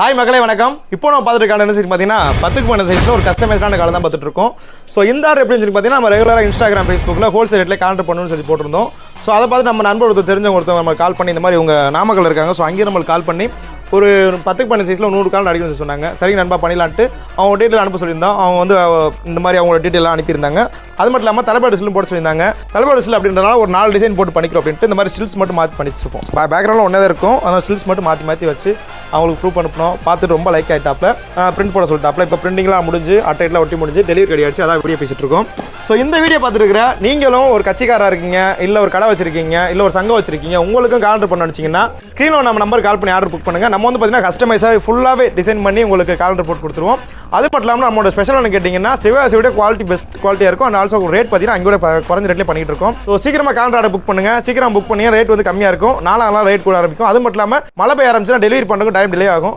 Hi மக்களே வணக்கம். இப்போ நம்ம பார்த்துட்டு என்ன சைஸ் பார்த்தீங்கன்னா பத்துக்கு பண்ண சைஸில் ஒரு கஸ்டமைஸ்டான காலம் தான் பார்த்துட்டு இருக்கோம் ஸோ இந்த ஆர்டர் எப்படின்னு சொல்லி பார்த்தீங்கன்னா நம்ம ரெகுலராக இன்ஸ்டாகிராம் ஃபேஸ்புக்கில் ஹோல்சேல் ரேட்டில் கான்டர் பண்ணணும்னு சொல்லி போட்டிருந்தோம். ஸோ அதை பார்த்து நம்ம நண்பர் ஒருத்தர் தெரிஞ்சவங்க ஒருத்தவங்க நம்ம கால் பண்ணி இந்த மாதிரி உங்கள் நாமக்கல் இருக்காங்க. ஸோ அங்கேயே நம்மளுக்கு கால் பண்ணி ஒரு பத்துக்கு பண்ண சைஸில் நூறு கால் அடிக்கணும்னு சொன்னாங்க. சரி நண்பா பண்ணிடலான்ட்டு அவங்க டீட்டெயில் அனுப்ப சொல்லியிருந்தோம். அவங்க வந்து இந்த மாதிரி அவங்களோட டீட்டெயிலாம் அனுப்பியிருந்தாங்க. அது மட்டும் இல்லாமல் தலைப்பாடு ஸ்டிலும் போட்டு சொல்லியிருந்தாங்க. தலைப்பாடு ஸ்டில் அப்படின்றனால ஒரு நாலு டிசைன் போட்டு பண்ணிக்கிறோம் அப்படின்ட்டு இந்த மாதிரி ஸ்டில்ஸ் மட்டும் மாற்றி பண்ணி வச்சுப்போம் பேக்ரவுண்டில் ஒன்றே தான் இருக்கும். அதனால் ஸ்டில்ஸ் மட்டும் மாற்றி மாற்றி வச்சு அவங்களுக்கு ப்ரூஃப் அனுப்பணும் பார்த்துட்டு ரொம்ப லைக் ஆகிட்டாப்ல பிரிண்ட் போட சொல்லிட்டாப்ல. இப்போ பிரிண்டிங்லாம் முடிஞ்சு அட்டைட்லாம் ஒட்டி முடிஞ்சு டெலிவரி ரெடி ஆயிடுச்சு. அதான் வீடியோ பேசிகிட்டு இருக்கோம். ஸோ இந்த வீடியோ பார்த்துருக்குற நீங்களும் ஒரு கட்சிக்காராக இருக்கீங்க இல்லை ஒரு கடை வச்சிருக்கீங்க இல்லை ஒரு சங்கம் வச்சிருக்கீங்க உங்களுக்கும் ஆர்டர் பண்ண வச்சிங்கன்னா ஸ்க்ரீனில் நம்ம நம்பர் கால் பண்ணி ஆர்டர் புக் பண்ணுங்க. நம்ம வந்து பார்த்தீங்கன்னா கஸ்டமைஸாக ஃபுல்லாகவே டிசைன் பண்ணி உங்களுக்கு காலண்டர் போட்டு கொடுத்துருவோம். அது மட்டும் இல்லாமல் நம்மளோட ஸ்பெஷல் என்ன கேட்டிங்கன்னா சிவகாசியோட குவாலிட்டி பெஸ்ட் குவாலிட்டியாக இருக்கும். அண்ட் ஆல்சோ ரேட் பார்த்தீங்கன்னா அங்கே கூட குறைஞ்ச ரேட்லேயே பண்ணிட்டு இருக்கோம். ஸோ சீக்கிரமாக காலண்டர் புக் பண்ணுங்க. சீக்கிரம் புக் பண்ணி ரேட் வந்து கம்மியாக இருக்கும். நாலாம் நாள் ரேட் கூட ஆரம்பிக்கும். அது மட்டும் இல்லாமல் மழை பெய்ய ஆரம்பிச்சுன்னா டெலிவரி பண்ணுறதுக்கு டைம் டிலே ஆகும்.